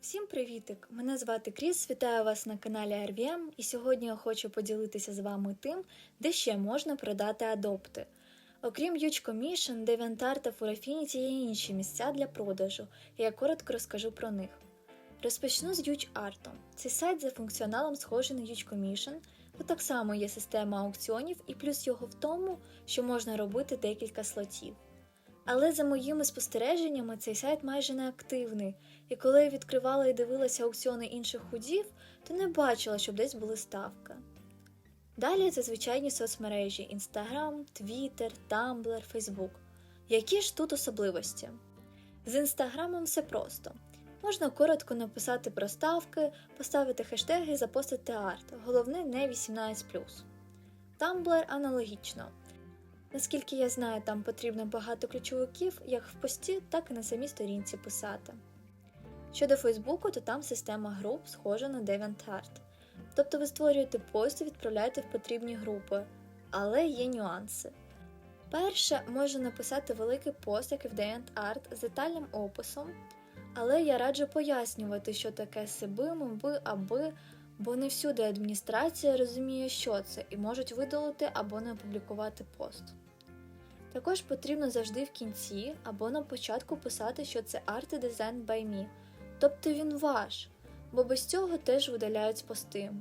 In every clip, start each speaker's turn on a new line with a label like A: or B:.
A: Всім привітик! Мене звати Кріс, вітаю вас на каналі RVM, і сьогодні я хочу поділитися з вами тим, де ще можна продати адопти. Окрім Huge Commission, DeviantArt та Furafinity є інші місця для продажу, і я коротко розкажу про них. Розпочну з Huge Art. Цей сайт за функціоналом схожий на Huge Commission, тут так само є система аукціонів, і плюс його в тому, що можна робити декілька слотів. Але за моїми спостереженнями цей сайт майже не активний, і коли я відкривала і дивилася аукціони інших худів, то не бачила, щоб десь були ставки. Далі це звичайні соцмережі Instagram, Twitter, Tumblr, Facebook. Які ж тут особливості? З інстаграмом все просто. Можна коротко написати про ставки, поставити хештеги, запостити арт. Головне не 18. Tumblr аналогічно. Наскільки я знаю, там потрібно багато ключовиків, як в пості, так і на самій сторінці писати. Щодо Фейсбуку, то там система груп схожа на DeviantArt. Тобто ви створюєте пост і відправляєте в потрібні групи, але є нюанси. Перше, можна написати великий пост, як і в DeviantArt, з детальним описом, але я раджу пояснювати, що таке сиби, моби, аби, бо не всюди адміністрація розуміє, що це, і можуть видалити або не опублікувати пост. Також потрібно завжди в кінці або на початку писати, що це and Design by тобто він ваш, бо без цього теж видаляють з пости.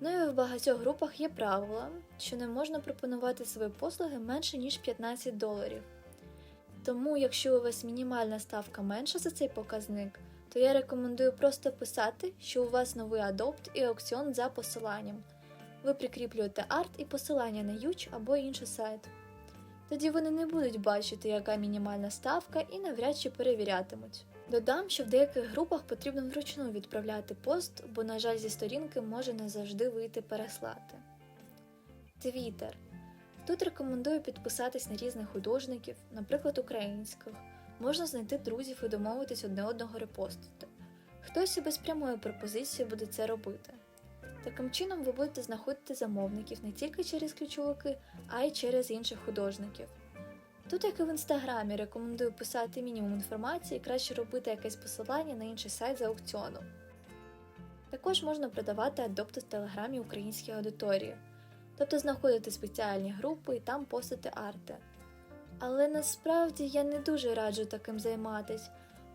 A: Ну і в багатьох групах є правило, що не можна пропонувати свої послуги менше ніж 15 доларів. Тому, якщо у вас мінімальна ставка менша за цей показник, то я рекомендую просто писати, що у вас новий адопт і аукціон за посиланням. Ви прикріплюєте арт і посилання на Юч або інший сайт. Тоді вони не будуть бачити, яка мінімальна ставка, і навряд чи перевірятимуть. Додам, що в деяких групах потрібно вручну відправляти пост, бо, на жаль, зі сторінки може не завжди вийти переслати. Твіттер. Тут рекомендую підписатись на різних художників, наприклад, українських. Можна знайти друзів і домовитись одне одного репостити. Хтось і без прямої пропозиції буде це робити. Таким чином ви будете знаходити замовників не тільки через ключовики, а й через інших художників. Тут, як і в інстаграмі, рекомендую писати мінімум інформації, краще робити якесь посилання на інший сайт за аукціону. Також можна продавати адопти в телеграмі українській аудиторії, тобто знаходити спеціальні групи і там постити арти. Але насправді я не дуже раджу таким займатись,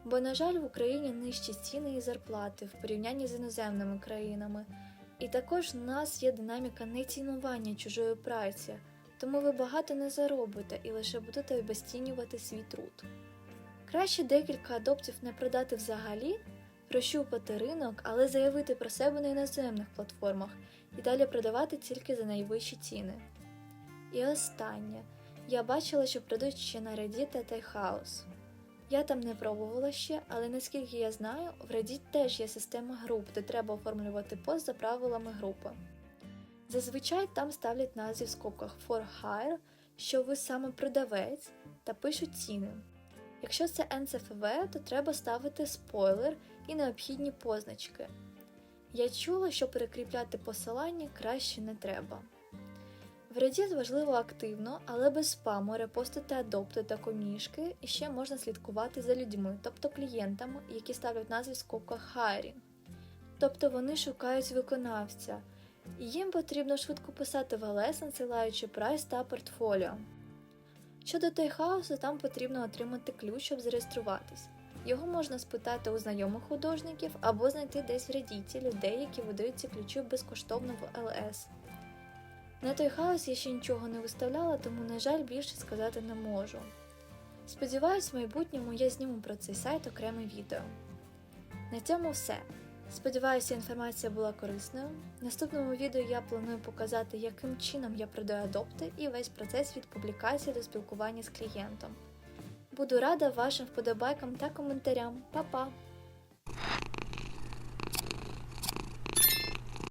A: бо, на жаль, в Україні нижчі ціни і зарплати в порівнянні з іноземними країнами. І також у нас є динаміка нецінування чужої праці, тому ви багато не заробите і лише будете обесцінювати свій труд. Краще декілька адоптів не продати взагалі, прощупати ринок, але заявити про себе на іноземних платформах і далі продавати тільки за найвищі ціни. І останнє. Я бачила, що продають ще на Reddit та Tayhouse. Я там не пробувала ще, але наскільки я знаю, в Reddit теж є система груп, де треба оформлювати пост за правилами групи. Зазвичай там ставлять назві в скобках for hire, що ви саме продавець, та пишуть ціни. Якщо це NCFV, то треба ставити спойлер і необхідні позначки. Я чула, що перекріпляти посилання краще не треба. В Reddit важливо активно, але без спаму репостити адопти та комішки, і ще можна слідкувати за людьми, тобто клієнтами, які ставлять назви в скобках hiring. Тобто вони шукають виконавця, і їм потрібно швидко писати в ЛС, надсилаючи прайс та портфоліо. Щодо тайхаусу, там потрібно отримати ключ, щоб зареєструватись. Його можна спитати у знайомих художників або знайти десь в Reddit людей, які видають ці ключі безкоштовно в ЛС. На той хаос я ще нічого не виставляла, тому, на жаль, більше сказати не можу. Сподіваюсь, в майбутньому я зніму про цей сайт окреме відео. На цьому все. Сподіваюся, інформація була корисною. В наступному відео я планую показати, яким чином я продаю адопти і весь процес від публікації до спілкування з клієнтом. Буду рада вашим вподобайкам та коментарям. Па-па!